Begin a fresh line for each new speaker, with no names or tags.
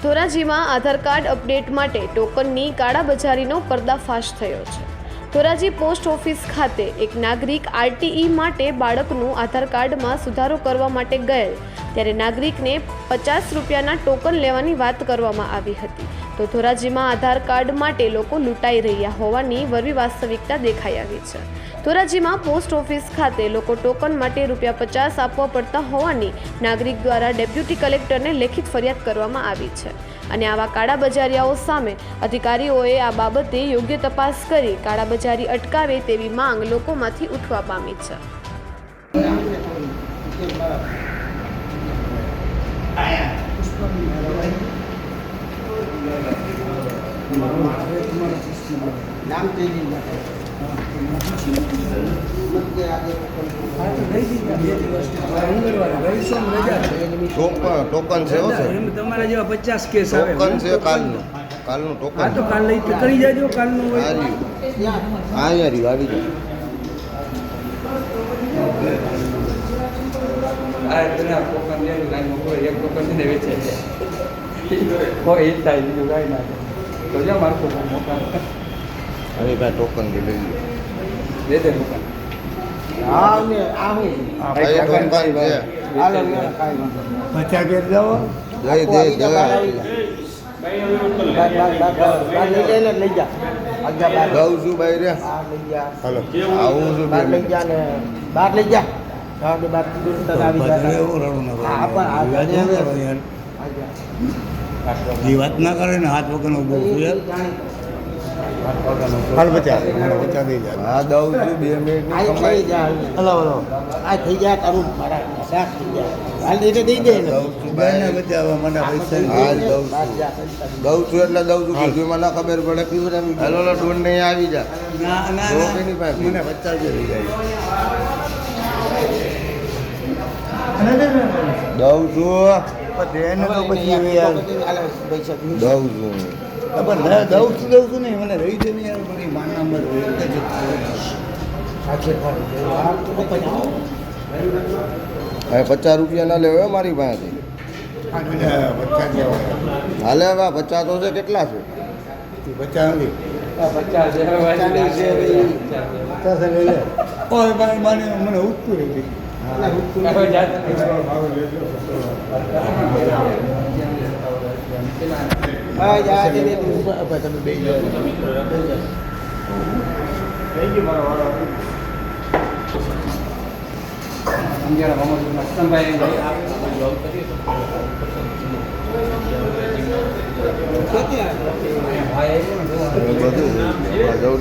ધોરાજીમાં આધાર card update માટે ટોકનની કાળાબજારીનો પર્દાફાશ થયો છે. ધોરાજી પોસ્ટ ઓફિસ ખાતે એક નાગરિક આરટીઈ માટે બાળકનું આધાર કાર્ડમાં સુધારો કરવા માટે ગયેલ. ત્યારે નાગરિકને પચાસ રૂપિયાના ટોકન લેવાની વાત કરવામાં આવી હતી. તો ધોરાજીમાં આધાર કાર્ડ માટે લોકો લૂંટાઈ રહ્યા હોવાની વરવી વાસ્તવિકતા દેખાઈ આવી છે. ધોરાજીમાં પોસ્ટ ઓફિસ ખાતે લોકો ટોકન માટે રૂપિયા પચાસ આપવા પડતા હોવાની નાગરિક દ્વારા ડેપ્યુટી કલેક્ટરને લેખિત ફરિયાદ કરવામાં આવી છે. અને આવા કાળાબજારિયાઓ સામે અધિકારીઓએ આ બાબતે યોગ્ય તપાસ કરી કાળાબજારી અટકાવે તેવી માંગ લોકોમાંથી ઉઠવા પામી છે.
નામ માટે
ટોકન છે હો
તમારા જેવા પચાસ કેસ આવે.
ટોકન છે કાલનું. કાલનું ટોકન.
હા તો કાલ લઈ કરી જાજો કાલનું
રહ્યું. આ અહીંયા રહ્યું આવી જાય
એક ટોકન વેચે છે. કોઈ એ જ થાય બીજું કાંઈ ના તો જા મારું ટોકન
હવે ભાઈ ટોકન બી લઈ લો
દે દે ટોકન
હા ને આ હું?
આ એક ટોકન ભાઈ
હાલો.
પચાસ
દઈ દે દે
બહાર. બહાર લઈ જાય ને લઈ જા.
છું ભાઈ રે.
બહાર લઈ જા.
હાલો. આવું છું
બહાર લઈ જા ને બાર લઈ જા. હા બાર આવી
વાત ના કરે ને. હાથ વગરનો બહુ
એ
હાલ જાય
હા દઉં છું બે મિનિટ
આ થઈ હલો હલો. આ થઈ જા તારું મારા શાક થઈ જાય. હાલ એટલે દઈ દે ને
દઉં છું
બેને બચાવવા મને પૈસા.
હા દઉં છું.
જા, પૈસા દે.
દઉં છું એટલે દઉં છું કીધું મને ખબર પડે. હેલો ડોન નહીં આવી જા.
ના ના ના. મને પચાસ જાય
દઉં છું. દઉં છું.
પણ દઉં છું દઉં છું નહીં. મને રહી છે નહીં યાર માના નંબર
પૈસા.
હવે પચાસ રૂપિયા ના લેવો મારી પાસેથી.
પચાસ
હાલે હવે આ પચાસ તો છે કેટલા છે?
પચાસ નથી.
પચાસ
માને ઉઠતું રહી
હવે જાત
હા, જા, દે, દે, દે. તમે બે જાઓ.
અંજારા મોહમ્મદ ભાઈ
હવે બધું આ જવું